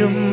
You.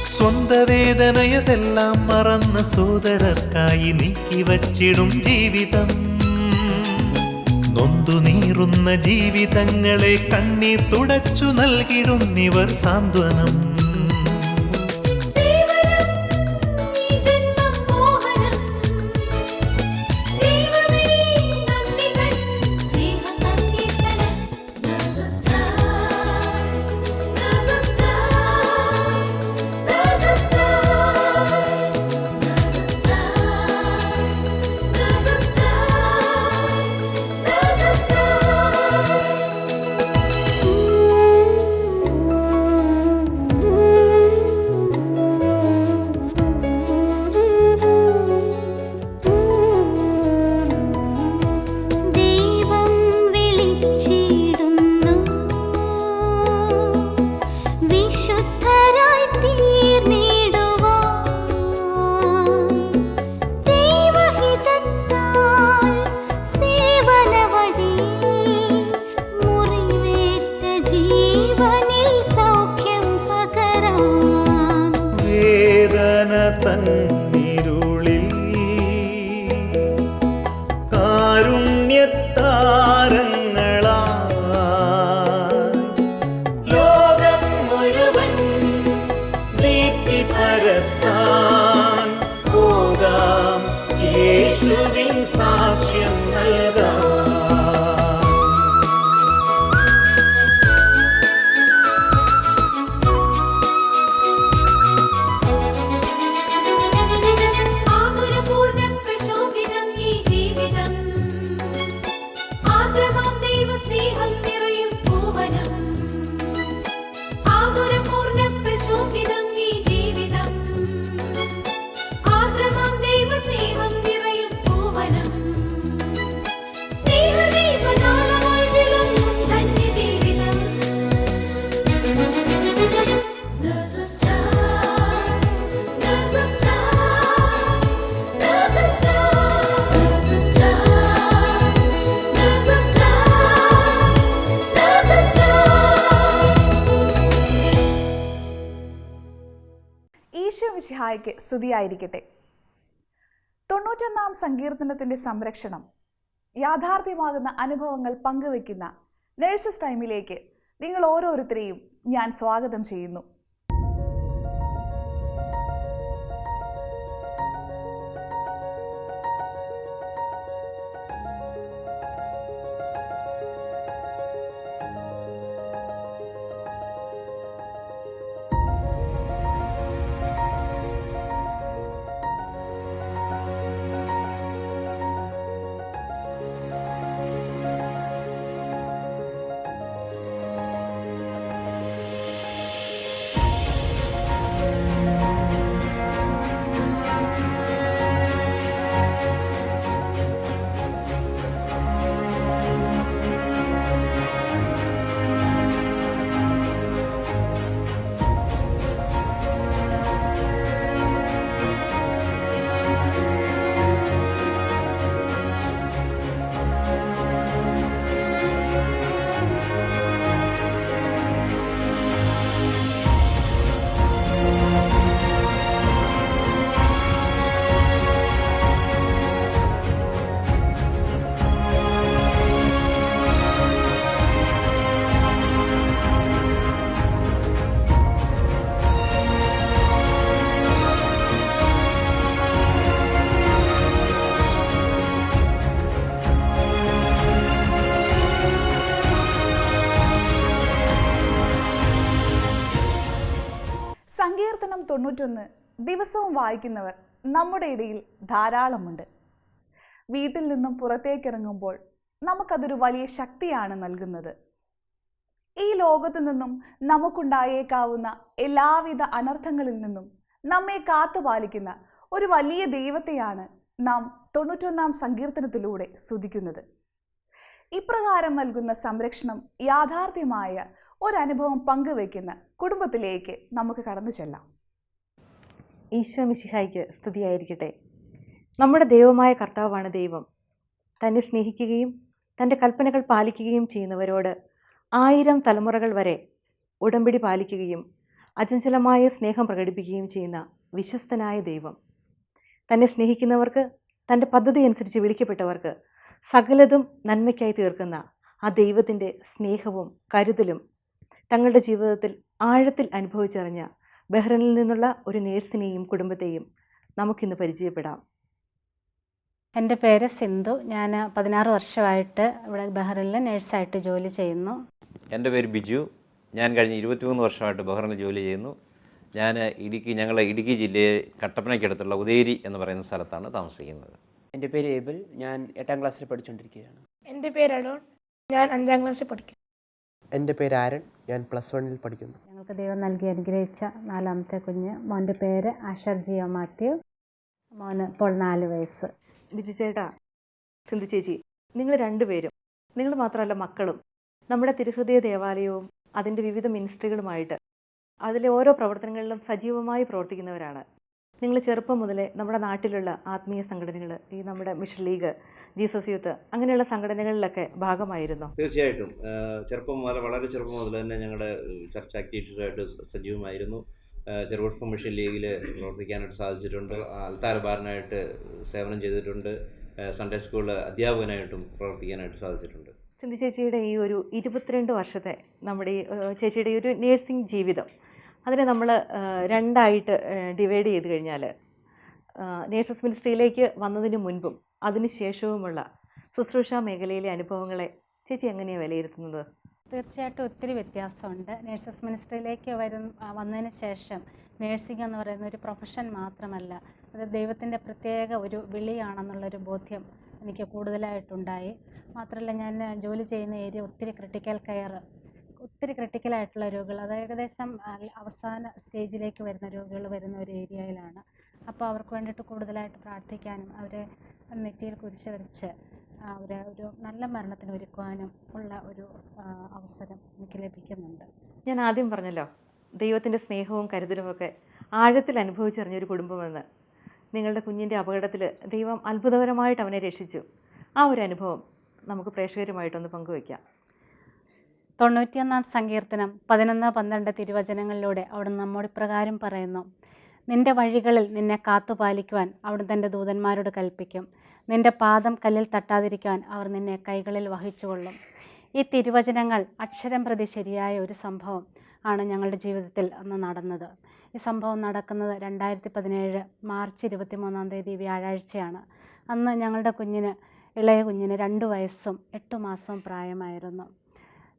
സ്വന്ത വേദനയതെല്ലാം മറന്ന സോദരർക്കായി നീക്കി വച്ചിടും ജീവിതം. നൊന്തു നീറുന്ന ജീവിതങ്ങളെ കണ്ണീർ തുടച്ചു നൽകിടും ഇവർ സാന്ത്വനം. സ്തുതിയായിരിക്കട്ടെ. തൊണ്ണൂറ്റൊന്നാം സങ്കീർത്തനത്തിന്റെ സംരക്ഷണം യാഥാർത്ഥ്യമാകുന്ന അനുഭവങ്ങൾ പങ്കുവെക്കുന്ന നഴ്സസ് ടൈമിലേക്ക് നിങ്ങൾ ഓരോരുത്തരെയും ഞാൻ സ്വാഗതം ചെയ്യുന്നു. തൊണ്ണൂറ്റൊന്ന് ദിവസവും വായിക്കുന്നവർ നമ്മുടെ ഇടയിൽ ധാരാളമുണ്ട്. വീട്ടിൽ നിന്നും പുറത്തേക്കിറങ്ങുമ്പോൾ നമുക്കതൊരു വലിയ ശക്തിയാണ് നൽകുന്നത്. ഈ ലോകത്തു നിന്നും നമുക്കുണ്ടായേക്കാവുന്ന എല്ലാവിധ അനർത്ഥങ്ങളിൽ നിന്നും നമ്മെ കാത്തുപാലിക്കുന്ന ഒരു വലിയ ദൈവത്തെയാണ് നാം തൊണ്ണൂറ്റൊന്നാം സങ്കീർത്തനത്തിലൂടെ സ്തുതിക്കുന്നത്. ഇപ്രകാരം നൽകുന്ന സംരക്ഷണം യാഥാർത്ഥ്യമായ ഒരനുഭവം പങ്കുവയ്ക്കുന്ന കുടുംബത്തിലേക്ക് നമുക്ക് കടന്നു ചെല്ലാം. ഈശോ മിശിഹായ്ക്ക് സ്തുതിയായിരിക്കട്ടെ. നമ്മുടെ ദൈവമായ കർത്താവാണ് ദൈവം. തന്നെ സ്നേഹിക്കുകയും തന്റെ കൽപ്പനകൾ പാലിക്കുകയും ചെയ്യുന്നവരോട് ആയിരം തലമുറകൾ വരെ ഉടമ്പടി പാലിക്കുകയും അചഞ്ചലമായ സ്നേഹം പ്രകടിപ്പിക്കുകയും ചെയ്യുന്ന വിശ്വസ്തനായ ദൈവം. തന്നെ സ്നേഹിക്കുന്നവർക്ക് തന്റെ പദ്ധതി അനുസരിച്ച് വിളിക്കപ്പെട്ടവർക്ക് സകലതും നന്മയ്ക്കായി തീർക്കുന്ന ആ ദൈവത്തിന്റെ സ്നേഹവും കരുതലും തങ്ങളുടെ ജീവിതത്തിൽ ആഴത്തിൽ അനുഭവിച്ചറിഞ്ഞ ബഹ്റൈനിൽ നിന്നുള്ള ഒരു നേഴ്സിനെയും കുടുംബത്തെയും നമുക്കിന്ന് പരിചയപ്പെടാം. എന്റെ പേര് സിന്ധു. ഞാൻ പതിനാറ് വർഷമായിട്ട് ഇവിടെ ബഹ്റിനിൽ നേഴ്സായിട്ട് ജോലി ചെയ്യുന്നു. എന്റെ പേര് ബിജു. ഞാൻ കഴിഞ്ഞ ഇരുപത്തിമൂന്ന് വർഷമായിട്ട് ബഹ്റിനിൽ ജോലി ചെയ്യുന്നു. ഞാൻ ഇടുക്കി ഞങ്ങളെ ഇടുക്കി ജില്ലയെ കട്ടപ്പനയ്ക്കടുത്തുള്ള ഉദയരി എന്ന് പറയുന്ന സ്ഥലത്താണ് താമസിക്കുന്നത്. എന്റെ പേര് ഏബിൾ. ഞാൻ എട്ടാം ക്ലാസ്സിൽ പഠിച്ചുകൊണ്ടിരിക്കുകയാണ്. എന്റെ പേര് അലോൺ ഞാൻ അഞ്ചാം ക്ലാസ്സിൽ പഠിക്കുന്നു. എന്റെ പേര് ആരൺ. ഞാൻ പ്ലസ് വണ്ണിൽ പഠിക്കുന്നു. ഞങ്ങൾക്ക് ദൈവം നൽകി അനുഗ്രഹിച്ച നാലാമത്തെ കുഞ്ഞ്. മോന്റെ പേര് അഷർ ജിയോ മാത്യു. മോന് ഇപ്പോൾ നാല് വയസ്സ്. ബിജു ചേട്ടാ സിന്ധു ചേച്ചി നിങ്ങൾ രണ്ടുപേരും നിങ്ങൾ മാത്രമല്ല മക്കളും നമ്മുടെ തിരുഹൃദയ ദേവാലയവും അതിന്റെ വിവിധ മിനിസ്ട്രികളുമായിട്ട് അതിലെ ഓരോ പ്രവർത്തനങ്ങളിലും സജീവമായി പ്രവർത്തിക്കുന്നവരാണ്. നിങ്ങൾ ചെറുപ്പം മുതലേ നമ്മുടെ നാട്ടിലുള്ള ആത്മീയ സംഘടനകൾ ഈ നമ്മുടെ മിഷൻ ലീഗ് ജീസസ് യൂത്ത് അങ്ങനെയുള്ള സംഘടനകളിലൊക്കെ ഭാഗമായിരുന്നു? തീർച്ചയായിട്ടും. ചെറുപ്പം മുതൽ വളരെ ചെറുപ്പം മുതൽ തന്നെ ഞങ്ങളുടെ ചർച്ച ആക്ടിവിറ്റീസായിട്ട് സജീവമായിരുന്നു. ചെറുപുഷ്പ മിഷൻ ലീഗിൽ പ്രവർത്തിക്കാനായിട്ട് സാധിച്ചിട്ടുണ്ട്. അൽത്താരബാറിനായിട്ട് സേവനം ചെയ്തിട്ടുണ്ട്. സൺഡേ സ്കൂളിൽ അധ്യാപകനായിട്ടും പ്രവർത്തിക്കാനായിട്ട് സാധിച്ചിട്ടുണ്ട്. സിന്ധു ചേച്ചിയുടെ ഈ ഒരു ഇരുപത്തിരണ്ട് വർഷത്തെ നമ്മുടെ ഈ ചേച്ചിയുടെ ഈ ഒരു നേഴ്സിംഗ് ജീവിതം അതിനെ നമ്മൾ രണ്ടായിട്ട് ഡിവൈഡ് ചെയ്ത് കഴിഞ്ഞാൽ നേഴ്സസ് മിനിസ്ട്രിയിലേക്ക് വന്നതിന് മുൻപും അതിന് ശേഷവുമുള്ള ശുശ്രൂഷ മേഖലയിലെ അനുഭവങ്ങളെ ചേച്ചി എങ്ങനെയാണ് വിലയിരുത്തുന്നത്? തീർച്ചയായിട്ടും ഒത്തിരി വ്യത്യാസമുണ്ട്. നേഴ്സസ് മിനിസ്ട്രിയിലേക്ക് വരും വന്നതിന് ശേഷം നേഴ്സിംഗ് എന്ന് പറയുന്ന ഒരു പ്രൊഫഷൻ മാത്രമല്ല അത് ദൈവത്തിന്റെ പ്രത്യേക ഒരു വിളിയാണെന്നുള്ളൊരു ബോധ്യം എനിക്ക് കൂടുതലായിട്ടുണ്ടായി. മാത്രമല്ല ഞാൻ ജോലി ചെയ്യുന്ന ഏരിയ ഒത്തിരി ക്രിട്ടിക്കൽ കെയർ ഒത്തിരി ക്രിട്ടിക്കലായിട്ടുള്ള രോഗികൾ അത് ഏകദേശം അവസാന സ്റ്റേജിലേക്ക് വരുന്ന രോഗികൾ വരുന്ന ഒരു ഏരിയയിലാണ് അപ്പോൾ അവർക്ക് വേണ്ടിയിട്ട് കൂടുതലായിട്ട് പ്രാർത്ഥിക്കാനും അവരെ നെറ്റിയിൽ കുരിശ് വരച്ച് അവരെ ഒരു നല്ല മരണത്തിന് ഒരുക്കുവാനും ഉള്ള ഒരു അവസരം എനിക്ക് ലഭിക്കുന്നുണ്ട്. ഞാൻ ആദ്യം പറഞ്ഞല്ലോ ദൈവത്തിന്റെ സ്നേഹവും കരുതലുമൊക്കെ ആഴത്തിൽ അനുഭവിച്ചറിഞ്ഞൊരു കുടുംബമെന്ന്. നിങ്ങളുടെ കുഞ്ഞിന്റെ അപകടത്തിൽ ദൈവം അത്ഭുതകരമായിട്ട് അവനെ രക്ഷിച്ചു. ആ ഒരു അനുഭവം നമുക്ക് പ്രേക്ഷകരുമായിട്ടൊന്ന് പങ്കുവയ്ക്കാം. തൊണ്ണൂറ്റിയൊന്നാം സങ്കീർത്തനം പതിനൊന്ന് പന്ത്രണ്ട് തിരുവചനങ്ങളിലൂടെ അവിടുന്ന് നമ്മോട് ഇപ്രകാരം പറയുന്നു. നിന്റെ വഴികളിൽ നിന്നെ കാത്തുപാലിക്കുവാൻ അവിടുന്ന് തന്റെ ദൂതന്മാരോട് കൽപ്പിക്കും. നിന്റെ പാദം കല്ലിൽ തട്ടാതിരിക്കാൻ അവർ നിന്നെ കൈകളിൽ വഹിച്ചുകൊള്ളും. ഈ തിരുവചനങ്ങൾ അക്ഷരം പ്രതി ശരിയായ ഒരു സംഭവം ആണ് ഞങ്ങളുടെ ജീവിതത്തിൽ അന്ന് നടന്നത്. ഈ സംഭവം നടക്കുന്നത് രണ്ടായിരത്തി പതിനേഴ് മാർച്ച് ഇരുപത്തി മൂന്നാം തീയതി വ്യാഴാഴ്ചയാണ്. അന്ന് ഞങ്ങളുടെ കുഞ്ഞിന് ഇളയ കുഞ്ഞിന് രണ്ട് വയസ്സും എട്ട് മാസവും പ്രായമായിരുന്നു.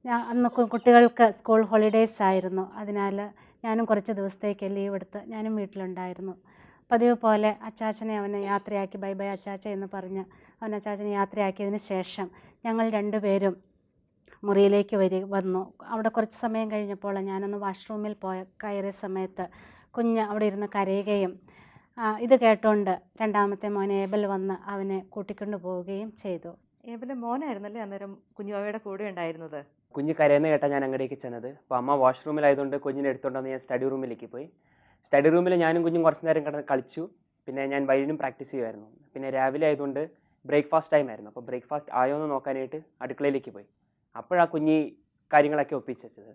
ഞാൻ അന്ന് കുട്ടികൾക്ക് സ്കൂൾ ഹോളിഡേയ്സ് ആയിരുന്നു. അതിനാൽ ഞാനും കുറച്ച് ദിവസത്തേക്ക് ലീവ് എടുത്ത് ഞാനും വീട്ടിലുണ്ടായിരുന്നു. പതിവ് പോലെ അച്ചാച്ചനെ അവനെ യാത്രയാക്കി ബൈ ബൈ അച്ചാച്ച എന്ന് പറഞ്ഞ് അവൻ അച്ചാച്ചനെ യാത്രയാക്കിയതിന് ശേഷം ഞങ്ങൾ രണ്ടുപേരും മുറിയിലേക്ക് വരി വന്നു. അവിടെ കുറച്ച് സമയം കഴിഞ്ഞപ്പോൾ ഞാനൊന്ന് വാഷ്റൂമിൽ പോയ കയറിയ സമയത്ത് കുഞ്ഞ് അവിടെ ഇരുന്ന് കരയുകയും ഇത് കേട്ടോണ്ട് രണ്ടാമത്തെ മോൻ ഏബൽ വന്ന് അവനെ കൂട്ടിക്കൊണ്ടു പോവുകയും ചെയ്തു. ഏബിലെ മോനായിരുന്നല്ലേ അന്നേരം കുഞ്ഞുവാവയുടെ കൂടെ ഉണ്ടായിരുന്നത്? കുഞ്ഞ് കരയെന്ന് കേട്ടാൽ ഞാൻ അങ്ങടേക്ക് ചെന്നത്. അപ്പോൾ അമ്മ വാഷ്റൂമിലായതുകൊണ്ട് കുഞ്ഞിനെ എടുത്തുകൊണ്ട് ഞാൻ സ്റ്റഡി റൂമിലേക്ക് പോയി. സ്റ്റഡി റൂമിൽ ഞാനും കുഞ്ഞും കുറച്ച് നേരം കിടന്ന് കളിച്ചു. പിന്നെ ഞാൻ വൈകിട്ടും പ്രാക്ടീസ് ചെയ്യുമായിരുന്നു പിന്നെ രാവിലെ ആയതുകൊണ്ട് ബ്രേക്ക്ഫാസ്റ്റ് ടൈം ആയിരുന്നു. അപ്പോൾ ബ്രേക്ക്ഫാസ്റ്റ് ആയോ എന്ന് നോക്കാനായിട്ട് അടുക്കളയിലേക്ക് പോയി. അപ്പോഴാ കുഞ്ഞി കാര്യങ്ങളൊക്കെ ഒപ്പിച്ച് വെച്ചത്.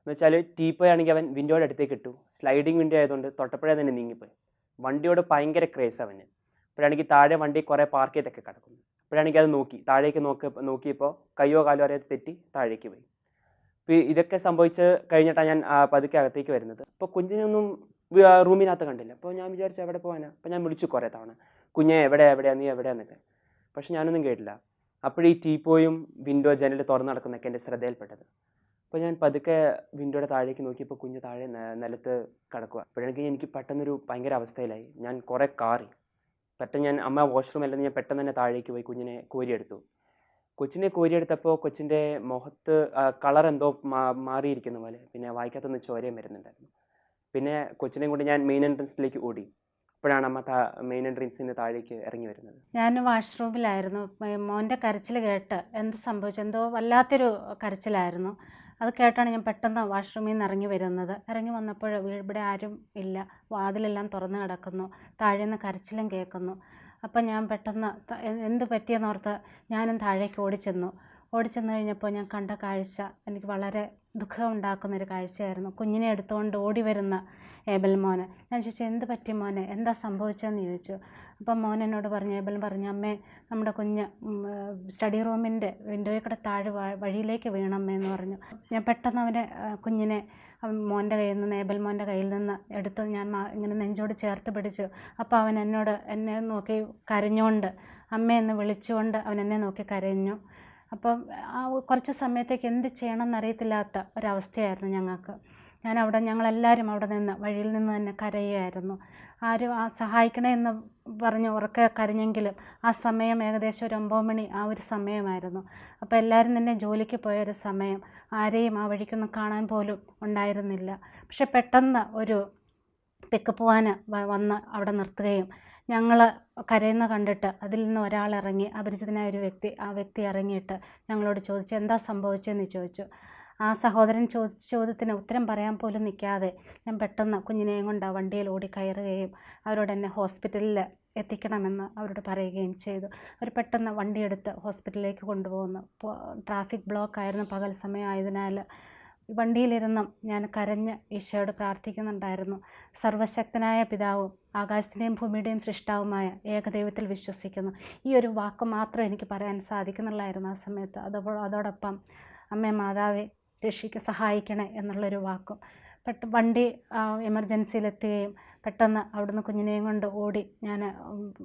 എന്ന് വെച്ചാൽ ടീപ്പോയി ആണെങ്കിൽ അവൻ വിൻഡോയുടെ അടുത്തേക്ക് ഇട്ടു. സ്ലൈഡിങ് വിൻഡോ ആയതുകൊണ്ട് തൊട്ടപ്പോഴേ തന്നെ നീങ്ങിപ്പോയി. വണ്ടിയോട് ഭയങ്കര ക്രേസ് അവന്. അപ്പോഴാണെങ്കിൽ താഴെ വണ്ടി കുറേ പാർക്ക് ചെയ്തൊക്കെ കിടക്കുന്നു. അപ്പോഴാണെങ്കിൽ അത് നോക്കി. താഴേക്ക് നോക്കി നോക്കിയപ്പോൾ കയ്യോ കാലോ അറിയാതെ തെറ്റി താഴേക്ക് പോയി. അപ്പോൾ ഇതൊക്കെ സംഭവിച്ച് കഴിഞ്ഞിട്ടാണ് ഞാൻ പതുക്കെ അകത്തേക്ക് വരുന്നത്. അപ്പോൾ കുഞ്ഞിനൊന്നും റൂമിനകത്ത് കണ്ടില്ല. അപ്പോൾ ഞാൻ വിചാരിച്ചു എവിടെ പോകാനാ? അപ്പോൾ ഞാൻ വിളിച്ചു കുറേ തവണ. കുഞ്ഞെ എവിടെ എവിടെയാ? നീ എവിടെയാന്നൊക്കെ. പക്ഷെ ഞാനൊന്നും കേട്ടില്ല. അപ്പോഴീ ടീപ്പോയും വിൻഡോ ജനൽ തുറന്നു നടക്കുന്നൊക്കെ എന്റെ ശ്രദ്ധയിൽപ്പെട്ടത്. അപ്പോൾ ഞാൻ പതുക്കെ വിൻഡോയുടെ താഴേക്ക് നോക്കിയപ്പോൾ കുഞ്ഞ് താഴെ നിലത്ത് കിടക്കുക അപ്പോഴാണെങ്കിൽ എനിക്ക് പെട്ടെന്നൊരു ഭയങ്കര അവസ്ഥയിലായി. ഞാൻ കുറേ കാറി. പെട്ടെന്ന് ഞാൻ അമ്മ വാഷ്റൂം അല്ലെന്ന് ഞാൻ പെട്ടെന്ന് തന്നെ താഴേക്ക് പോയി കുഞ്ഞിനെ കോരിയെടുത്തു. കൊച്ചിനെ കോരിയെടുത്തപ്പോൾ കൊച്ചിന്റെ മുഖത്ത് കളർ എന്തോ മാറിയിരിക്കുന്ന പോലെ. പിന്നെ വായിക്കാത്തൊന്ന് ചോരയും വരുന്നുണ്ടായിരുന്നു. പിന്നെ കൊച്ചിനെയും കൊണ്ട് ഞാൻ മെയിൻ എൻട്രൻസിലേക്ക് ഓടി. അപ്പോഴാണ് അമ്മ മെയിൻ എൻട്രൻസിന് താഴേക്ക് ഇറങ്ങി വരുന്നത്. ഞാൻ വാഷ്റൂമിലായിരുന്നു മോന്റെ കരച്ചിൽ കേട്ട് എന്ത് സംഭവിച്ചു? എന്തോ വല്ലാത്തൊരു കരച്ചിലായിരുന്നു. അത് കേട്ടാണ് ഞാൻ പെട്ടെന്ന് വാഷ്റൂമിൽ നിന്ന് ഇറങ്ങി വരുന്നത്. ഇറങ്ങി വന്നപ്പോൾ ഇവിടെ ആരും ഇല്ല. വാതിലെല്ലാം തുറന്ന് കിടക്കുന്നു. നിന്ന് കരച്ചിലും കേൾക്കുന്നു. അപ്പം ഞാൻ പെട്ടെന്ന് എന്ത് പറ്റിയെന്നോർത്ത് ഞാനും താഴേക്ക് ഓടിച്ചെന്നു. ഓടിച്ചെന്ന് കഴിഞ്ഞപ്പോൾ ഞാൻ കണ്ട കാഴ്ച എനിക്ക് വളരെ ദുഃഖം ഉണ്ടാക്കുന്നൊരു കാഴ്ചയായിരുന്നു. കുഞ്ഞിനെ എടുത്തുകൊണ്ട് ഓടി വരുന്ന ഏബൽ മോന്. ഞാൻ ചോദിച്ചു എന്ത് പറ്റി മോനെ? എന്താ സംഭവിച്ചതെന്ന് ചോദിച്ചു. അപ്പം മോൻ എന്നോട് പറഞ്ഞു ഏബൽ പറഞ്ഞു അമ്മേ നമ്മുടെ കുഞ്ഞ് സ്റ്റഡി റൂമിന്റെ വിൻഡോയിൽ കൂടെ താഴെ വഴിയിലേക്ക് വീണമ്മേ എന്ന് പറഞ്ഞു. ഞാൻ പെട്ടെന്ന് അവനെ കുഞ്ഞിനെ മോന്റെ കയ്യിൽ നിന്ന് ഏബൽ മോന്റെ കയ്യിൽ നിന്ന് എടുത്ത് ഞാൻ ഇങ്ങനെ നെഞ്ചോട് ചേർത്ത് പിടിച്ചു. അപ്പോൾ അവൻ എന്നോട് എന്നെ നോക്കി കരഞ്ഞുകൊണ്ട് അമ്മയെന്ന് വിളിച്ചുകൊണ്ട് അവൻ എന്നെ നോക്കി കരഞ്ഞു. അപ്പം ആ കുറച്ച് സമയത്തേക്ക് എന്ത് ചെയ്യണമെന്ന് അറിയത്തില്ലാത്ത ഒരവസ്ഥയായിരുന്നു ഞങ്ങൾക്ക്. ഞാൻ അവിടെ ഞങ്ങളെല്ലാവരും അവിടെ നിന്ന് വഴിയിൽ നിന്ന് തന്നെ കരയുമായിരുന്നു ആരും ആ സഹായിക്കണേ എന്ന് പറഞ്ഞ് ഉറക്കെ കരഞ്ഞെങ്കിലും ആ സമയം ഏകദേശം ഒരു ഒമ്പത് മണി ആ ഒരു സമയമായിരുന്നു. അപ്പോൾ എല്ലാവരും തന്നെ ജോലിക്ക് പോയ ഒരു സമയം. ആരെയും ആ വഴിക്കൊന്നും കാണാൻ പോലും ഉണ്ടായിരുന്നില്ല. പക്ഷെ പെട്ടെന്ന് ഒരു പിക്കപ്പ് വാന് വന്ന് അവിടെ നിർത്തുകയും ഞങ്ങൾ കരയുന്ന കണ്ടിട്ട് അതിൽ നിന്ന് ഒരാൾ ഇറങ്ങി അപരിചിതനായ ഒരു വ്യക്തി ആ വ്യക്തി ഇറങ്ങിയിട്ട് ഞങ്ങളോട് ചോദിച്ചു എന്താ സംഭവിച്ചതെന്ന് ചോദിച്ചു. ആ സഹോദരൻ ചോദിച്ച ചോദ്യത്തിന് ഉത്തരം പറയാൻ പോലും നിൽക്കാതെ ഞാൻ പെട്ടെന്ന് കുഞ്ഞിനെയും കൊണ്ട് വണ്ടിയിൽ ഓടി കയറുകയും അവരോട് എന്നെ ഹോസ്പിറ്റലിൽ എത്തിക്കണമെന്ന് അവരോട് പറയുകയും ചെയ്തു. അവർ പെട്ടെന്ന് വണ്ടിയെടുത്ത് ഹോസ്പിറ്റലിലേക്ക് കൊണ്ടുപോകുന്നു ട്രാഫിക് ബ്ലോക്ക് ആയിരുന്നു പകൽ സമയമായതിനാൽ വണ്ടിയിലിരുന്നും ഞാൻ കരഞ്ഞ് ഈശോയോട് പ്രാർത്ഥിക്കുന്നുണ്ടായിരുന്നു. സർവശക്തനായ പിതാവും ആകാശത്തിന്റെയും ഭൂമിയുടെയും സൃഷ്ടാവുമായ ഏകദൈവത്തിൽ വിശ്വസിക്കുന്നു. ഈ ഒരു വാക്ക് മാത്രം എനിക്ക് പറയാൻ സാധിക്കുന്നുള്ളായിരുന്നു ആ സമയത്ത്. അതോ അതോടൊപ്പം അമ്മേ മാതാവെ രക്ഷിക്ക് സഹായിക്കണേ എന്നുള്ളൊരു വാക്കും. പെട്ട വണ്ടി എമർജൻസിയിലെത്തുകയും പെട്ടെന്ന് അവിടുന്ന് കുഞ്ഞിനെയും കൊണ്ട് ഓടി ഞാൻ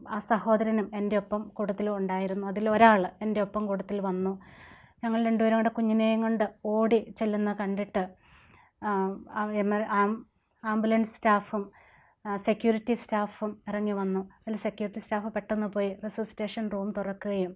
ആ സഹോദരനും എന്റെ ഒപ്പം കൂട്ടത്തിലും ഉണ്ടായിരുന്നു. അതിലൊരാൾ എന്റെ ഒപ്പം കൂട്ടത്തിൽ വന്നു. ഞങ്ങൾ രണ്ടുപേരും കൂടെ കുഞ്ഞിനെയും കൊണ്ട് ഓടി ചെല്ലുന്ന കണ്ടിട്ട് ആംബുലൻസ് സ്റ്റാഫും സെക്യൂരിറ്റി സ്റ്റാഫും ഇറങ്ങി വന്നു. അതിൽ സെക്യൂരിറ്റി സ്റ്റാഫ് പെട്ടെന്ന് പോയി റിസസിറ്റേഷൻ റൂം തുറക്കുകയും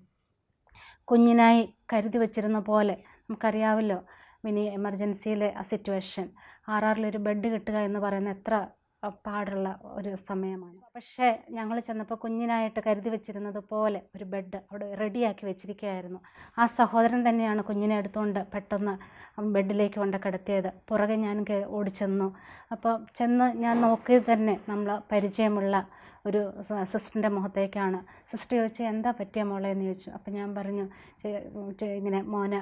കുഞ്ഞിനായി കരുതി വച്ചിരുന്ന പോലെ നമുക്കറിയാമല്ലോ മിനി എമർജൻസിയിലെ ആ സിറ്റുവേഷൻ. ആർ ആറിലൊരു ബെഡ് കിട്ടുക എന്ന് പറയുന്ന എത്ര പാടുള്ള ഒരു സമയമാണ്. പക്ഷേ ഞങ്ങൾ ചെന്നപ്പോൾ കുഞ്ഞിനായിട്ട് കരുതി വെച്ചിരുന്നത് പോലെ ഒരു ബെഡ് അവിടെ റെഡിയാക്കി വെച്ചിരിക്കുകയായിരുന്നു. ആ സഹോദരൻ തന്നെയാണ് കുഞ്ഞിനെ എടുത്തുകൊണ്ട് പെട്ടെന്ന് ബെഡിലേക്ക് കൊണ്ട കിടത്തിയത്. പുറകെ ഞാൻ ഓടിച്ചെന്നു. അപ്പോൾ ചെന്ന് ഞാൻ നോക്കിയത് തന്നെ നമ്മൾ പരിചയമുള്ള ഒരു സിസ്റ്ററിന്റെ മുഖത്തേക്കാണ്. സിസ്റ്റർ ചോദിച്ചു എന്താ പറ്റിയ മോളെ? എന്ന് ചോദിച്ചു. അപ്പോൾ ഞാൻ പറഞ്ഞു "ചെ- ചെ- ഇങ്ങനെ മോന്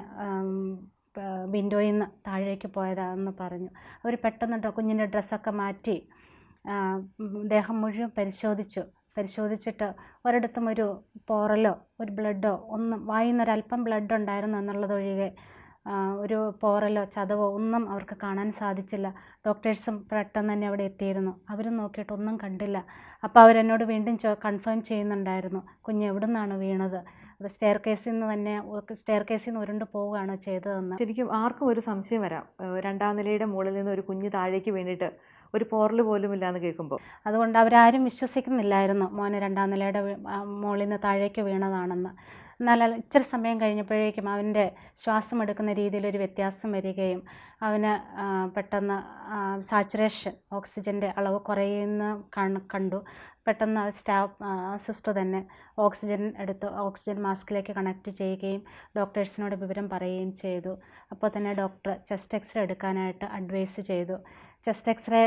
വിൻഡോയിൽ നിന്ന് താഴേക്ക് പോയതാണെന്ന് പറഞ്ഞു. അവർ പെട്ടെന്ന് കുഞ്ഞിന്റെ ഡ്രസ്സൊക്കെ മാറ്റി ദേഹം മുഴുവൻ പരിശോധിച്ചു. പരിശോധിച്ചിട്ട് ഒരിടത്തും ഒരു പോറലോ ഒരു ബ്ലഡോ ഒന്നും വായിൽ നിന്നൊരല്പം ബ്ലഡ് ഉണ്ടായിരുന്നു എന്നുള്ളതൊഴികെ ഒരു പോറലോ ചതവോ ഒന്നും അവർക്ക് കാണാൻ സാധിച്ചില്ല. ഡോക്ടേഴ്സും പെട്ടെന്ന് തന്നെ അവിടെ എത്തിയിരുന്നു. അവരും നോക്കിയിട്ട് ഒന്നും കണ്ടില്ല. അപ്പോൾ അവരെന്നോട് വീണ്ടും കൺഫേം ചെയ്യുന്നുണ്ടായിരുന്നു. കുഞ്ഞ് എവിടെ നിന്നാണ് വീണത്? അത് സ്റ്റെയർ കേസിൽ നിന്ന് തന്നെ സ്റ്റെയർ കേസിൽ നിന്ന് ഉരുണ്ട് പോവുകയാണോ ചെയ്തതെന്ന്. ശരിക്കും ആർക്കും ഒരു സംശയം വരാം. രണ്ടാം നിലയുടെ മുകളിൽ നിന്ന് ഒരു കുഞ്ഞ് താഴേക്ക് വീണിട്ട് ഒരു പോറൽ പോലും ഇല്ലാന്ന് കേൾക്കുമ്പോൾ അതുകൊണ്ട് അവരാരും വിശ്വസിക്കുന്നില്ലായിരുന്നു മോനെ രണ്ടാം നിലയുടെ മുകളിൽ നിന്ന് താഴേക്ക് വീണതാണെന്ന്. എന്നാൽ ഇച്ചിരി സമയം കഴിഞ്ഞപ്പോഴേക്കും അവന്റെ ശ്വാസം എടുക്കുന്ന രീതിയിലൊരു വ്യത്യാസം വരികയും അവന് പെട്ടെന്ന് സാച്ചുറേഷൻ ഓക്സിജന്റെ അളവ് കുറയുന്ന കാണ- കണ്ടു. പെട്ടെന്ന് സ്റ്റാഫ് സിസ്റ്റർ തന്നെ ഓക്സിജൻ എടുത്ത് ഓക്സിജൻ മാസ്കിലേക്ക് കണക്ട് ചെയ്യുകയും ഡോക്ടേഴ്സിനോട് വിവരം പറയുകയും ചെയ്തു. അപ്പോൾ തന്നെ ഡോക്ടർ ചെസ്റ്റ് എക്സ്റേ എടുക്കാനായിട്ട് അഡ്വൈസ് ചെയ്തു. ചെസ്റ്റ് എക്സ്റേ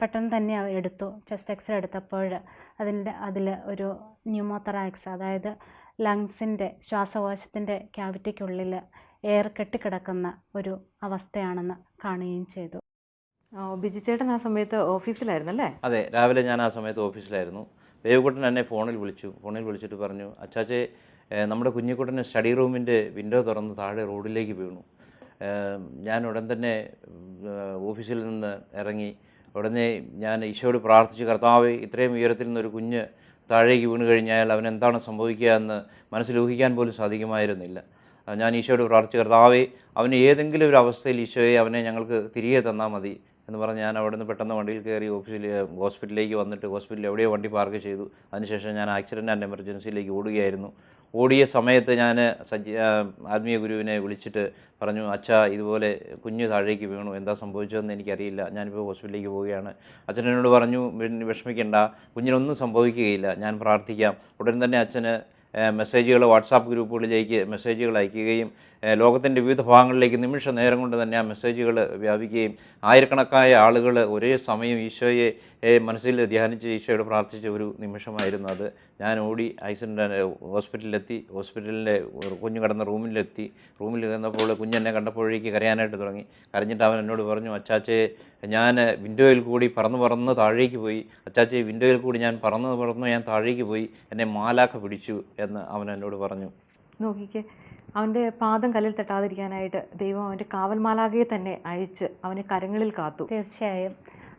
പെട്ടെന്ന് തന്നെ എടുത്തു. ചെസ്റ്റ് എക്സ്റേ എടുത്തപ്പോൾ അതിന്റെ അതിൽ ഒരു ന്യൂമോത്തറാക്സ് അതായത് ലങ്സിന്റെ ശ്വാസകോശത്തിന്റെ ക്യാവിറ്റിക്കുള്ളിൽ എയർ കെട്ടിക്കിടക്കുന്ന ഒരു അവസ്ഥയാണെന്ന് കാണുകയും ചെയ്തു. ബിജി ചേട്ടൻ ആ സമയത്ത് ഓഫീസിലായിരുന്നു അല്ലേ അതെ രാവിലെ ഞാൻ ആ സമയത്ത് ഓഫീസിലായിരുന്നു. ദേവക്കുട്ടൻ എന്നെ ഫോണിൽ വിളിച്ചു. ഫോണിൽ വിളിച്ചിട്ട് പറഞ്ഞു അച്ചാച്ചെ നമ്മുടെ കുഞ്ഞിക്കുട്ടന്റെ സ്റ്റഡി റൂമിന്റെ വിൻഡോ തുറന്ന് താഴെ റോഡിലേക്ക് വീണു. ഞാൻ ഉടൻ തന്നെ ഓഫീസിൽ നിന്ന് ഇറങ്ങി. ഉടനെ ഞാൻ ഈശോയോട് പ്രാർത്ഥിച്ച് കർത്താവ് ഇത്രയും ഉയരത്തിൽ നിന്നൊരു കുഞ്ഞ് താഴേക്ക് വീണ് കഴിഞ്ഞാൽ അവൻ എന്താണ് സംഭവിക്കുക എന്ന് മനസ്സിൽ ഊഹിക്കാൻ പോലും സാധിക്കുമായിരുന്നില്ല. ഞാൻ ഈശോയോട് പ്രാർത്ഥിച്ച് കർത്താവേ അവന് ഏതെങ്കിലും ഒരു അവസ്ഥയിൽ ഈശോയെ അവനെ ഞങ്ങൾക്ക് തിരികെ തന്നാൽ മതി. എന്ന് പറഞ്ഞ് ഞാൻ അവിടെ നിന്ന് പെട്ടെന്ന് വണ്ടിയിൽ കയറി ഓഫീസിൽ ഹോസ്പിറ്റലിലേക്ക് വന്നിട്ട് ഹോസ്പിറ്റലിൽ എവിടെയോ വണ്ടി പാർക്ക് ചെയ്തു. അതിനുശേഷം ഞാൻ ആക്സിഡന്റ് ആൻഡ് എമർജൻസിയിലേക്ക് ഓടുകയായിരുന്നു. ഓടിയ സമയത്ത് ഞാൻ സജ്ജ ആത്മീയ ഗുരുവിനെ വിളിച്ചിട്ട് പറഞ്ഞു അച്ഛ ഇതുപോലെ കുഞ്ഞ് താഴേക്ക് വീണു. എന്താ സംഭവിച്ചതെന്ന് എനിക്കറിയില്ല. ഞാനിപ്പോൾ ഹോസ്പിറ്റലിലേക്ക് പോവുകയാണ്. അച്ഛൻ എന്നോട് പറഞ്ഞു വിഷമിക്കണ്ട. കുഞ്ഞിനൊന്നും സംഭവിക്കുകയില്ല. ഞാൻ പ്രാർത്ഥിക്കാം. ഉടൻ തന്നെ അച്ഛന് മെസ്സേജുകൾ വാട്സാപ്പ് ഗ്രൂപ്പുകളിലേക്ക് മെസ്സേജുകൾ അയക്കുകയും ലോകത്തിന്റെ വിവിധ ഭാഗങ്ങളിലേക്ക് നിമിഷ നേരം കൊണ്ട് തന്നെ ആ മെസ്സേജുകൾ വ്യാപിക്കുകയും ആയിരക്കണക്കായ ആളുകൾ ഒരേ സമയം ഈശോയെ മനസ്സിൽ ധ്യാനിച്ച് ഈശോയോട് പ്രാർത്ഥിച്ച ഒരു നിമിഷമായിരുന്നു അത്. ഞാൻ ഓടി ആക്സിഡന്റ് ഹോസ്പിറ്റലിലെത്തി. ഹോസ്പിറ്റലിന്റെ കുഞ്ഞ് കിടന്ന റൂമിലെത്തി. റൂമിൽ കിടന്നപ്പോൾ കുഞ്ഞെന്നെ കണ്ടപ്പോഴേക്ക് കരയാനായിട്ട് തുടങ്ങി. കരഞ്ഞിട്ട് അവൻ എന്നോട് പറഞ്ഞു അച്ചാച്ചയെ ഞാൻ വിൻഡോയിൽ കൂടി പറന്ന് പറന്ന് താഴേക്ക് പോയി. അച്ചാച്ചയെ വിൻഡോയിൽ കൂടി ഞാൻ പറന്ന് പറന്ന് ഞാൻ താഴേക്ക് പോയി. എന്നെ മാലാഖ പിടിച്ചു എന്ന് അവൻ എന്നോട് പറഞ്ഞു. നോക്കിക്കേ. അവന്റെ പാദം കല്ലിൽ തട്ടാതിരിക്കാനായിട്ട് ദൈവം അവന്റെ കാവൽമാലാകയെ തന്നെ അയച്ച് അവനെ കരങ്ങളിൽ കാത്തു. തീർച്ചയായും.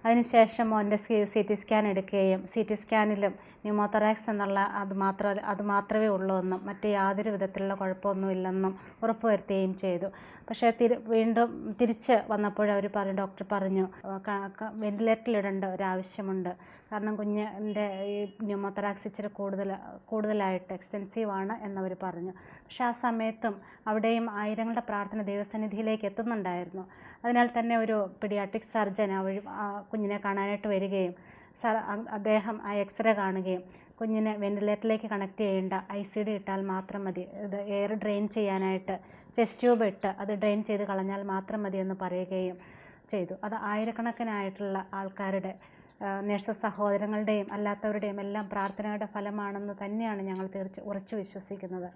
അതിനുശേഷം മോന്റെ സി ടി സ്കാൻ എടുക്കുകയും സി ടി സ്കാനിലും ന്യൂമോത്തറാക്സ് എന്നുള്ള അത് മാത്രം അത് മാത്രമേ ഉള്ളൂ എന്നും മറ്റ് യാതൊരു വിധത്തിലുള്ള കുഴപ്പമൊന്നുമില്ലെന്നും ഉറപ്പുവരുത്തുകയും ചെയ്തു. പക്ഷേ തിരി വീണ്ടും തിരിച്ച് വന്നപ്പോൾ അവർ പറഞ്ഞു ഡോക്ടർ പറഞ്ഞു വെന്റിലേറ്ററിലിടേണ്ട ഒരാവശ്യമുണ്ട്. കാരണം കുഞ്ഞിന്റെ ഈ ന്യൂമോത്തറാക്സ് ഇച്ചിരി കൂടുതൽ കൂടുതലായിട്ട് എക്സ്റ്റെൻസീവ് ആണ് എന്നവർ പറഞ്ഞു. പക്ഷേ ആ സമയത്തും അവിടെയും ആയിരങ്ങളുടെ പ്രാർത്ഥന ദൈവസന്നിധിയിലേക്ക് എത്തുന്നുണ്ടായിരുന്നു. അതിനാൽ തന്നെ ഒരു പിഡിയാട്രിക് സർജൻ അവർ കുഞ്ഞിനെ കാണാനായിട്ട് വരികയും സർ അദ്ദേഹം ആ എക്സ്റേ കാണുകയും കുഞ്ഞിനെ വെന്റിലേറ്ററിലേക്ക് കണക്ട് ചെയ്യേണ്ട ഐ സി ഡി ഇട്ടാൽ മാത്രം മതി. ഇത് എയർ ഡ്രെയിൻ ചെയ്യാനായിട്ട് ചെസ്റ്റ് ട്യൂബ് ഇട്ട് അത് ഡ്രെയിൻ ചെയ്ത് കളഞ്ഞാൽ മാത്രം മതി എന്ന് പറയുകയും ചെയ്തു. അത് ആയിരക്കണക്കിനായിട്ടുള്ള ആൾക്കാരുടെ നഴ്സ് സഹോദരങ്ങളുടെയും അല്ലാത്തവരുടെയും എല്ലാം പ്രാർത്ഥനയുടെ ഫലമാണെന്ന് തന്നെയാണ് ഞങ്ങൾ തീർച്ച ഉറച്ചു വിശ്വസിക്കുന്നത്.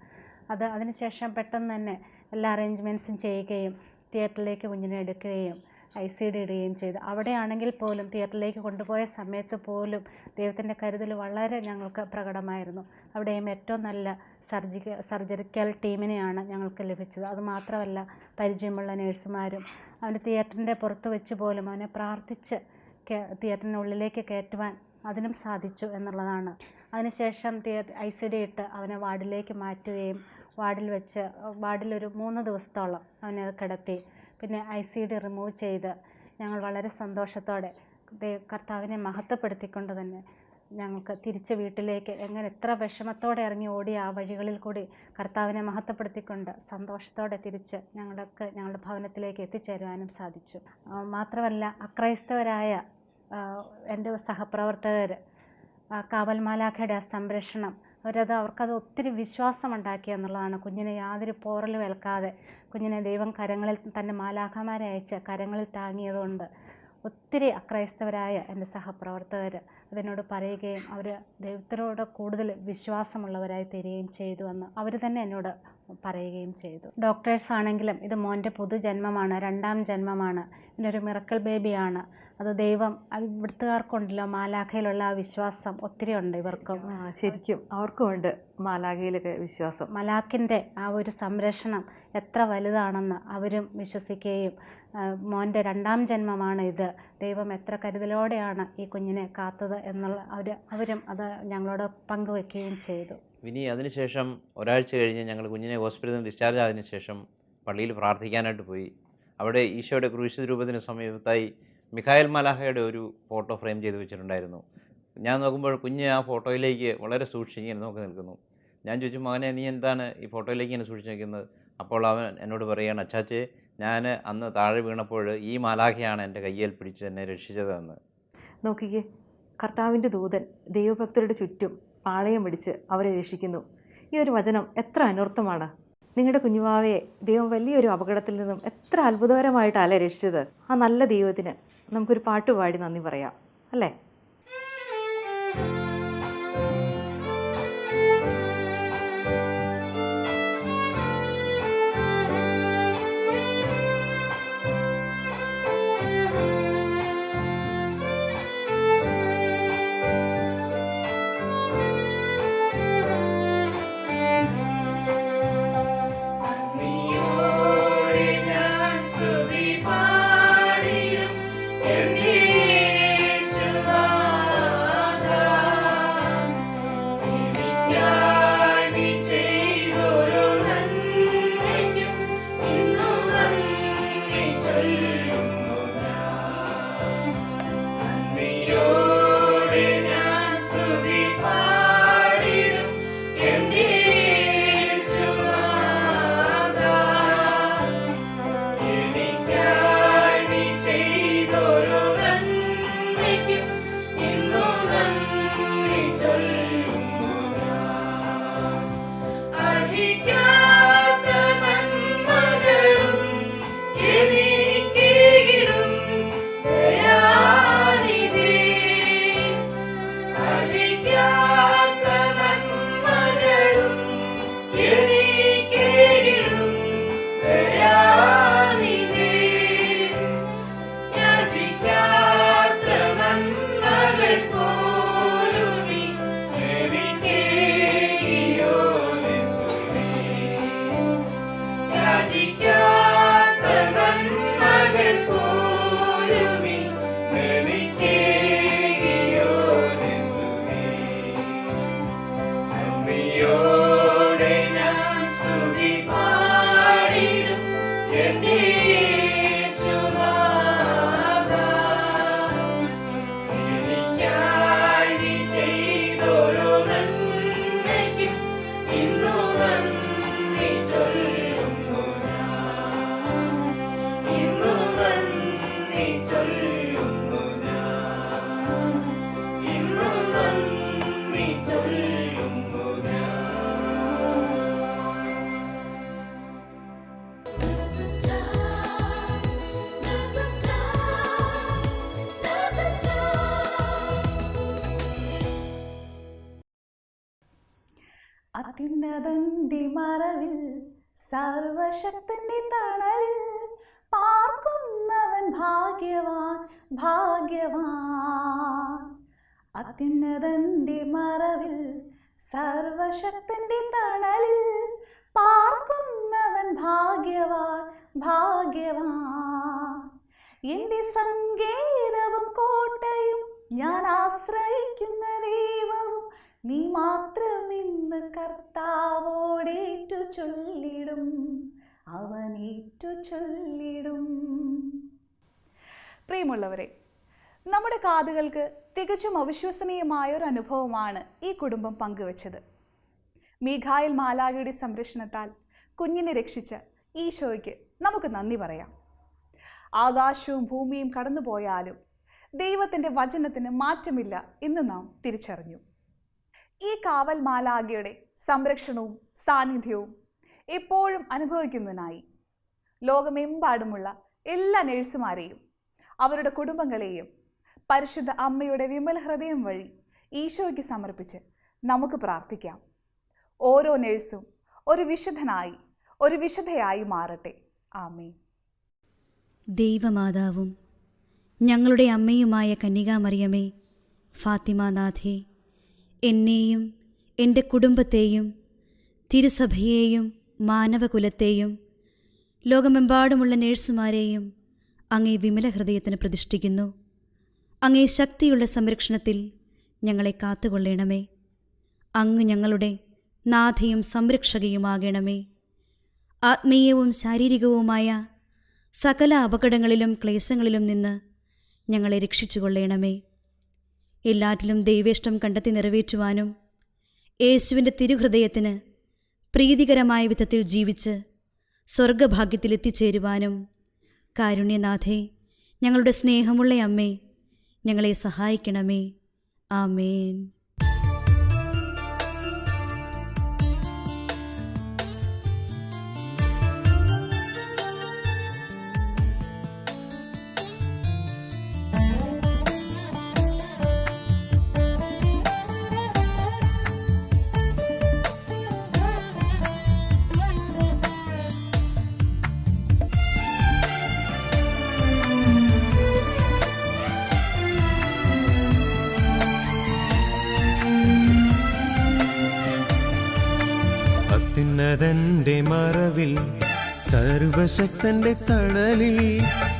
അത് അതിനുശേഷം പെട്ടെന്ന് തന്നെ എല്ലാ അറേഞ്ച്മെന്റ്സും ചെയ്യുകയും തിയേറ്ററിലേക്ക് കുഞ്ഞിനെ എടുക്കുകയും ഐ സി ഡി ഇടുകയും ചെയ്തു. അവിടെയാണെങ്കിൽ പോലും തിയേറ്ററിലേക്ക് കൊണ്ടുപോയ സമയത്ത് പോലും ദൈവത്തിന്റെ കരുതൽ വളരെ ഞങ്ങൾക്ക് പ്രകടമായിരുന്നു. അവിടെയും ഏറ്റവും നല്ല സർജിക്ക സർജറിക്കൽ ടീമിനെയാണ് ഞങ്ങൾക്ക് ലഭിച്ചത്. അതുമാത്രമല്ല പരിചയമുള്ള നേഴ്സുമാരും അവന്റെ തിയേറ്ററിന്റെ പുറത്ത് വെച്ച് പോലും അവനെ പ്രാർത്ഥിച്ച് തിയേറ്ററിനുള്ളിലേക്ക് കയറ്റുവാൻ അതിനും സാധിച്ചു എന്നുള്ളതാണ്. അതിനുശേഷം തിയേറ്റർ ഐ സി ഡി ഇട്ട് അവനെ വാർഡിലേക്ക് മാറ്റുകയും വാർഡിൽ വെച്ച് വാർഡിലൊരു മൂന്ന് ദിവസത്തോളം അവനെ കിടത്തി. പിന്നെ ഐ സി ഡി റിമൂവ് ചെയ്ത് ഞങ്ങൾ വളരെ സന്തോഷത്തോടെ കർത്താവിനെ മഹത്വപ്പെടുത്തിക്കൊണ്ട് തന്നെ ഞങ്ങൾക്ക് തിരിച്ച് വീട്ടിലേക്ക് എങ്ങനെ എത്ര വിഷമത്തോടെ ഇറങ്ങി ഓടി ആ വഴികളിൽ കൂടി കർത്താവിനെ മഹത്വപ്പെടുത്തിക്കൊണ്ട് സന്തോഷത്തോടെ തിരിച്ച് ഞങ്ങൾക്ക് ഞങ്ങളുടെ ഭവനത്തിലേക്ക് എത്തിച്ചേരുവാനും സാധിച്ചു. മാത്രമല്ല അക്രൈസ്തവരായ എന്റെ സഹപ്രവർത്തകർ കാവൽ മാലാഖയുടെ ആ സംരക്ഷണം അവരത് അവർക്കത് ഒത്തിരി വിശ്വാസമുണ്ടാക്കി എന്നുള്ളതാണ്. കുഞ്ഞിനെ യാതൊരു പോറലും ഏൽക്കാതെ കുഞ്ഞിനെ ദൈവം കരങ്ങളിൽ തന്നെ മാലാഖമാരെ അയച്ച് കരങ്ങളിൽ താങ്ങിയതുകൊണ്ട് ഒത്തിരി അക്രൈസ്തവരായ എന്റെ സഹപ്രവർത്തകർ അതിനോട് പറയുകയും അവർ ദൈവത്തിനോട് കൂടുതൽ വിശ്വാസമുള്ളവരായി തീരുകയും ചെയ്തു എന്ന് അവർ തന്നെ എന്നോട് പറയുകയും ചെയ്തു. ഡോക്ടേഴ്സ് ആണെങ്കിലും ഇത് മോന്റെ പുതുജന്മമാണ് രണ്ടാം ജന്മമാണ് ഇതിനൊരു മിറക്കിൾ ബേബിയാണ്. അത് ദൈവം ഇവിടുത്തുകാർക്കുണ്ടല്ലോ മാലാഖയിലുള്ള ആ വിശ്വാസം ഒത്തിരി ഉണ്ട് ഇവർക്കും. ശരിക്കും. അവർക്കും ഉണ്ട് മാലാഖയിലൊക്കെ വിശ്വാസം. മലാഖിന്റെ ആ ഒരു സംരക്ഷണം എത്ര വലുതാണെന്ന് അവരും വിശ്വസിക്കുകയും മോന്റെ രണ്ടാം ജന്മമാണ് ഇത്. ദൈവം എത്ര കരുതലോടെയാണ് ഈ കുഞ്ഞിനെ കാത്തത് എന്നുള്ള അവർ അവരും അത് ഞങ്ങളോട് പങ്കുവെക്കുകയും ചെയ്തു. ഇനി അതിനുശേഷം ഒരാഴ്ച കഴിഞ്ഞ് ഞങ്ങൾ കുഞ്ഞിനെ ഹോസ്പിറ്റലിൽ നിന്ന് ഡിസ്ചാർജ് ആയതിനു ശേഷം പള്ളിയിൽ പ്രാർത്ഥിക്കാനായിട്ട് പോയി. അവിടെ ഈശോയുടെ ക്രൂശിത രൂപത്തിന് സമീപത്തായി മിഖായൽ മലാഹയുടെ ഒരു ഫോട്ടോ ഫ്രെയിം ചെയ്ത് വെച്ചിട്ടുണ്ടായിരുന്നു. ഞാൻ നോക്കുമ്പോൾ കുഞ്ഞ് ആ ഫോട്ടോയിലേക്ക് വളരെ സൂക്ഷിച്ച് ഇങ്ങനെ നോക്കി നിൽക്കുന്നു. ഞാൻ ചോദിച്ചു മകനെ നീ എന്താണ് ഈ ഫോട്ടോയിലേക്ക് ഇങ്ങനെ സൂക്ഷിച്ച് നിൽക്കുന്നത്? അപ്പോൾ അവൻ എന്നോട് പറയുകയാണ് അച്ചാച്ചേ ഞാൻ അന്ന് താഴെ വീണപ്പോൾ ഈ മാലാഖയാണ് എന്റെ കയ്യിൽ പിടിച്ച് എന്നെ രക്ഷിച്ചതെന്ന്. നോക്കിക്കേ കർത്താവിന്റെ ദൂതൻ ദൈവഭക്തരുടെ ചുറ്റും പാളയം പിടിച്ച് അവരെ രക്ഷിക്കുന്നു. ഈ ഒരു വചനം എത്ര അനർത്ഥമാണ്. നിങ്ങളുടെ കുഞ്ഞുവാവയെ ദൈവം വലിയൊരു അപകടത്തിൽ നിന്നും എത്ര അത്ഭുതകരമായിട്ട് രക്ഷിച്ചത്? ആ നല്ല ദൈവത്തിന് നമുക്കൊരു പാട്ട് പാടി നന്ദി പറയാം. അല്ലേ? സർവശക്തന്റെ തണലിൽ പാർക്കുന്നവൻ ഭാഗ്യവാൻ ഭാഗ്യവാൻ. അത്യുന്നതന്റെ മറവിൽ സർവശക്തന്റെ തണലിൽ പാർക്കുന്നവൻ ഭാഗ്യവാൻ ഭാഗ്യവാൻ. എന്റെ സങ്കേതവും കോട്ടയും ഞാൻ ആശ്രയിക്കുന്ന ദൈവവും നീ മാത്രം ഇന്ന് കർത്താവോടേറ്റു ചൊല്ലിടും അവനേറ്റു ചൊല്ലിടും. പ്രിയമുള്ളവരെ നമ്മുടെ കാതുകൾക്ക് തികച്ചും അവിശ്വസനീയമായ ഒരു അനുഭവമാണ് ഈ കുടുംബം പങ്കുവച്ചത്. മീഘായിൽ മാലാഖയുടെ സംരക്ഷണത്താൽ കുഞ്ഞിനെ രക്ഷിച്ച ഈശോയ്ക്ക് നമുക്ക് നന്ദി പറയാം. ആകാശവും ഭൂമിയും കടന്നുപോയാലും ദൈവത്തിന്റെ വചനത്തിന് മാറ്റമില്ല എന്ന് നാം തിരിച്ചറിഞ്ഞു. ഈ കാവൽ മാലാഖയുടെ സംരക്ഷണവും സാന്നിധ്യവും എപ്പോഴും അനുഭവിക്കുന്നതിനായി. ലോകമെമ്പാടുമുള്ള എല്ലാ നഴ്സുമാരെയും അവരുടെ കുടുംബങ്ങളെയും പരിശുദ്ധ അമ്മയുടെ വിമല ഹൃദയം വഴി ഈശോയ്ക്ക് സമർപ്പിച്ച് നമുക്ക് പ്രാർത്ഥിക്കാം. ഓരോ നഴ്സും ഒരു വിശുദ്ധനായി ഒരു വിശുദ്ധയായി മാറട്ടെ. ആമേ ദൈവമാതാവും ഞങ്ങളുടെ അമ്മയുമായ കന്യകാമറിയമേ ഫാത്തിമാനാഥേ എന്നെയും എന്റെ കുടുംബത്തെയും തിരുസഭയെയും മാനവകുലത്തെയും ലോകമെമ്പാടുമുള്ള നേഴ്സുമാരെയും അങ്ങേ വിമല ഹൃദയത്തിന് പ്രതിഷ്ഠിക്കുന്നു. അങ്ങേ ശക്തിയുള്ള സംരക്ഷണത്തിൽ ഞങ്ങളെ കാത്തുകൊള്ളണമേ. അങ്ങ് ഞങ്ങളുടെ നാഥയും സംരക്ഷകയുമാകണമേ. ആത്മീയവും ശാരീരികവുമായ സകല അപകടങ്ങളിലും ക്ലേശങ്ങളിലും നിന്ന് ഞങ്ങളെ രക്ഷിച്ചുകൊള്ളണമേ. എല്ലാറ്റിലും ദൈവേഷ്ടം കണ്ടെത്തി നിറവേറ്റുവാനും യേശുവിന്റെ തിരുഹൃദയത്തിന് പ്രീതികരമായ വിധത്തിൽ ജീവിച്ച് സ്വർഗഭാഗ്യത്തിലെത്തിച്ചേരുവാനും കാരുണ്യനാഥേ ഞങ്ങളുടെ സ്നേഹമുള്ള അമ്മേ ഞങ്ങളെ സഹായിക്കണമേ. ആമേൻ. സർവശക്തന്റെ തണലിൽ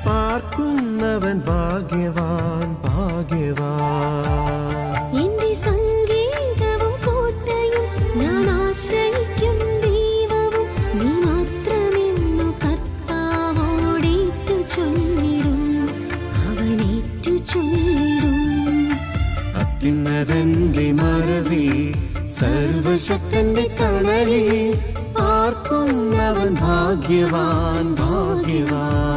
പാർക്കുന്നവൻ ഭാഗ്യവാൻ ഭാഗ്യവാൻ. എന്റെ സംഗീതവും കോട്ടയും ഞാൻ ആശ്രയിക്കും ദൈവവും. നീ മാത്രമെന്നു കർത്താവോടേറ്റു ചൊല്ലിടും അവനേറ്റു ചൊല്ലിടും. അത്യുന്നതന്റെ മറവിൽ സർവശക്തന്റെ തണലിൽ ഭാഗ്യവാൻ ഭാഗ്യവാൻ.